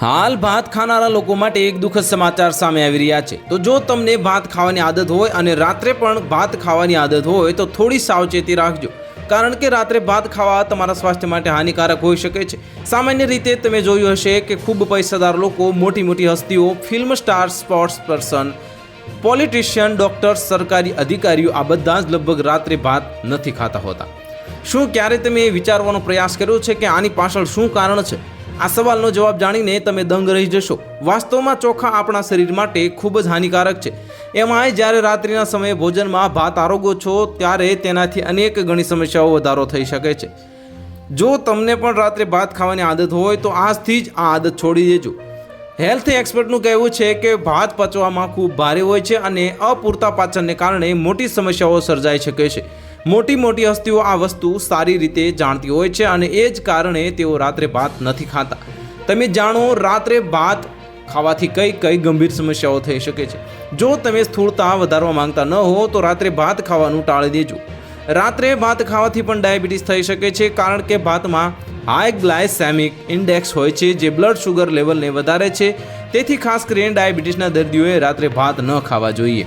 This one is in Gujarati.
હાલ ભાત ખાનારા લોકો માટે એક દુઃખદ સમાચાર સામે આવી રહ્યા છે. તો જો તમને ભાત ખાવાની આદત હોય અને રાત્રે પણ ભાત ખાવાની આદત હોય તો થોડી સાવચેતી રાખજો. કારણ કે રાત્રે ભાત ખાવા તમારા સ્વાસ્થ્ય માટે હાનિકારક હોઈ શકે છે. સામાન્ય રીતે તમે જોયું હશે કે ખૂબ પૈસાદાર લોકો મોટી મોટી હસ્તીઓ, film star, sports person, politician doctors સરકારી અધિકારીઓ આ બધા જ લગભગ રાત્રે ભાત નથી ખાતા હોતા. શું ક્યારે તમે એ વિચારવાનો પ્રયાસ કર્યો છે કે આની પાછળ શું કારણ છે? આ સવાલનો જવાબ જાણીને તમે દંગ રહી જશો. વાસ્તવમાં ચોખા આપણા શરીર માટે ખૂબ જ હાનિકારક છે. એમાંય જ્યારે રાત્રિના સમયે ભોજનમાં ભાત આરોગો છો, ત્યારે તેનાથી અનેક ઘણી સમસ્યાઓ વધારો થઈ શકે છે. જો તમને પણ રાત્રે ભાત ખાવાની આદત હોય, તો આજથી જ આ આદત છોડી દેજો. હેલ્થ એક્સપર્ટનું કહેવું છે કે ભાત પચવામાં ખૂબ ભારે હોય છે અને અપૂરતા પાચનને કારણે મોટી સમસ્યાઓ સર્જાઈ શકે છે. મોટી મોટી હસ્તીઓ આ વસ્તુ સારી રીતે જાણતી હોય છે અને એ જ કારણે તેઓ રાત્રે ભાત નથી ખાતા. તમે જાણો, રાત્રે ભાત ખાવાથી કઈ કઈ ગંભીર સમસ્યાઓ થઈ શકે છે. જો તમે સ્થૂળતા વધારવા માંગતા ન હો, તો રાત્રે ભાત ખાવાનું ટાળી દેજો. રાત્રે ભાત ખાવાથી પણ ડાયાબિટીસ થઈ શકે છે, કારણ કે ભાતમાં હાઈ ગ્લાયસેમિક ઇન્ડેક્સ હોય છે, જે બ્લડ શુગર લેવલને વધારે છે. તેથી ખાસ કરીને ડાયાબિટીસના દર્દીઓએ રાત્રે ભાત ન ખાવા જોઈએ.